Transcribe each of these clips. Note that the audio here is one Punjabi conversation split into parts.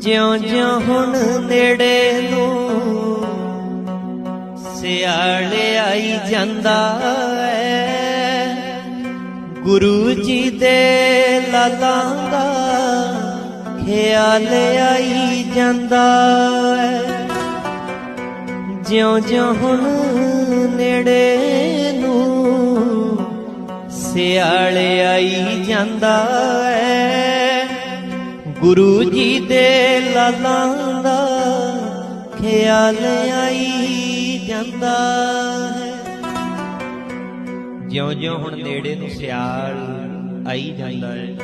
ਜਿਉਂ ਜਿਉਂ ਹੁਣ ਨੇੜੇ ਨੂੰ ਸਿਆਲ ਆਈ ਜਾਂਦਾ ਹੈ। ਗੁਰੂ ਜੀ ਦੇ ਲਾਲਾਂ ਦਾ ਖਿਆਲ ਆਈ ਜਾਂਦਾ ਹੈ। ਜਿਉਂ ਜਿਉਂ ਹੁਣ ਨੇੜੇ ਨੂੰ ਸਿਆਲ ਆਈ ਜਾਂਦਾ ਹੈ। ਗੁਰੂ ਜੀ ਦੇ ਲਾਲਾਂ ਦਾ ਖਿਆਲ ਆਈ ਜਾਂਦਾ ਹੈ। ਜਿਉਂ-ਜਿਉਂ ਹੁਣ ਨੇੜੇ ਨੂੰ ਸਿਆਲ ਆਈ ਜਾਂਦਾ ਹੈ।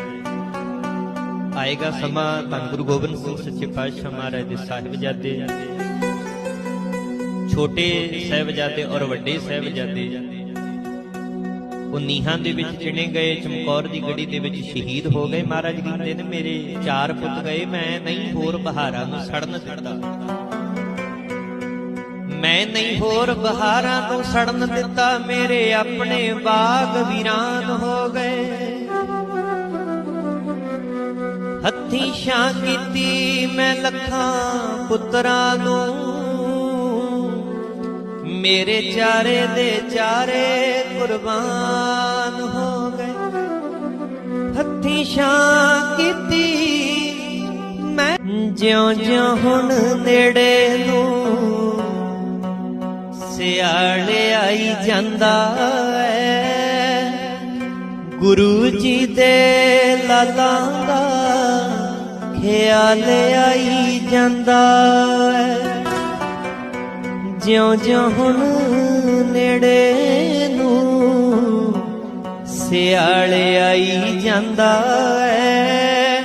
ਆਏਗਾ ਸਮਾਂ ਤਾਂ ਗੁਰੂ ਗੋਬਿੰਦ ਸਿੰਘ ਸੱਚੇ ਪਾਤਸ਼ਾਹ ਮਹਾਰਾਜ ਦੇ ਸਾਹਿਬਜ਼ਾਦੇ। ਛੋਟੇ ਸਾਹਿਬਜ਼ਾਦੇ ਔਰ ਵੱਡੇ ਸਾਹਿਬਜ਼ਾਦੇ ਉਹ ਨੀਹਾਂ ਦੇ ਵਿੱਚ ਚਿਣੇ ਗਏ, ਚਮਕੌਰ ਦੀ ਗੜੀ ਦੇ ਵਿੱਚ ਸ਼ਹੀਦ ਹੋ ਗਏ। ਮਹਾਰਾਜ ਕਹਿੰਦੇ ਨੇ ਮੇਰੇ ਚਾਰ ਪੁੱਤ ਗਏ, ਮੈਂ ਨਹੀਂ ਹੋਰ ਬਹਾਰਾਂ ਨੂੰ ਸੜਨ ਦਿੱਤਾ। ਮੈਂ ਨਹੀਂ ਹੋਰ ਬਹਾਰਾਂ ਨੂੰ ਸੜਨ ਦਿੱਤਾ, ਮੇਰੇ ਆਪਣੇ ਬਾਗ ਵੀਰਾਨ ਹੋ ਗਏ। ਹੱਥੀ ਛਾਂ ਕੀਤੀ ਮੈਂ ਲੱਖਾਂ ਪੁੱਤਰਾਂ ਨੂੰ। ਮੇਰੇ ਚਾਰੇ ਦੇ ਚਾਰੇ ਕੁਰਬਾਨ ਹੋ ਗਏ। ਹੱਥੀ ਛਾਂ ਕੀਤੀ ਮੈਂ। ਜਿਉਂ ਜਿਉਂ ਹੁਣ ਨੇੜੇ ਨੂੰ ਸਿਆਲ ਆਈ ਜਾਂਦਾ ਹੈ ਗੁਰੂ ਜੀ ਦੇ ਲਾਲਾਂ ਦਾ ਖਿਆਲ ਆਈ ਜਾਂਦਾ ਹੈ ਜਿਉਂ ਜਿਉਂ ਹੁਣ ਨੇੜੇ ਨੂੰ ਸਿਆਲ ਆਈ ਜਾਂਦਾ ਹੈ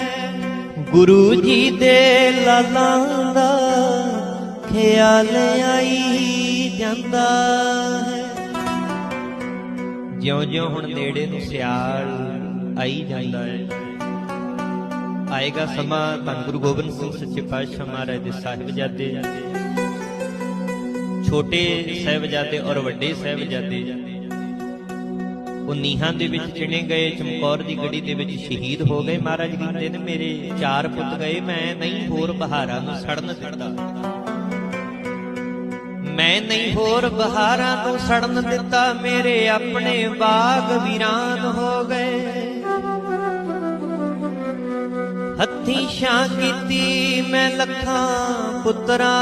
ਗੁਰੂ ਜੀ ਦੇ ਲਾਲਾਂ ਦਾ ਖਿਆਲ ਆਈ ਜਾਂਦਾ ਹੈ। ਜਿਉਂ ਜਿਉਂ ਹੁਣ ਨੇੜੇ ਨੂੰ ਸਿਆਲ ਆਈ ਜਾਂਦਾ ਹੈ ਆਏਗਾ ਸਮਾਂ ਧੰਨ ਗੁਰੂ ਗੋਬਿੰਦ ਸਿੰਘ ਸੱਚੇ ਪਾਤਸ਼ਾਹ ਮਹਾਰਾਜ ਦੇ ਸਾਹਿਬਜ਼ਾਦੇ ਛੋਟੇ ਸਾਹਿਬਜ਼ਾਦੇ ਔਰ ਵੱਡੇ ਸਾਹਿਬਜ਼ਾਦੇ ਉਹ ਨੀਹਾਂ ਦੇ ਵਿੱਚ ਚਿਣੇ ਗਏ, ਚਮਕੌਰ ਦੀ ਗੜੀ ਦੇ ਵਿੱਚ ਸ਼ਹੀਦ ਹੋ ਗਏ। ਮਹਾਰਾਜ ਕਹਿੰਦੇ ਨੇ, ਮੇਰੇ ਚਾਰ ਪੁੱਤ ਗਏ, ਮੈਂ ਨਹੀਂ ਹੋਰ ਬਹਾਰਾਂ ਨੂੰ ਸੜਨ ਦਿੱਤਾ। ਮੈਂ ਨਹੀਂ ਹੋਰ ਬਹਾਰਾਂ ਨੂੰ ਸੜਨ ਦਿੱਤਾ, ਮੇਰੇ ਆਪਣੇ ਬਾਗ ਵੀਰਾਨ ਹੋ ਗਏ। ਹੱਥੀ ਛਾਂ ਕੀਤੀ ਮੈਂ ਲੱਖਾਂ ਪੁੱਤਰਾਂ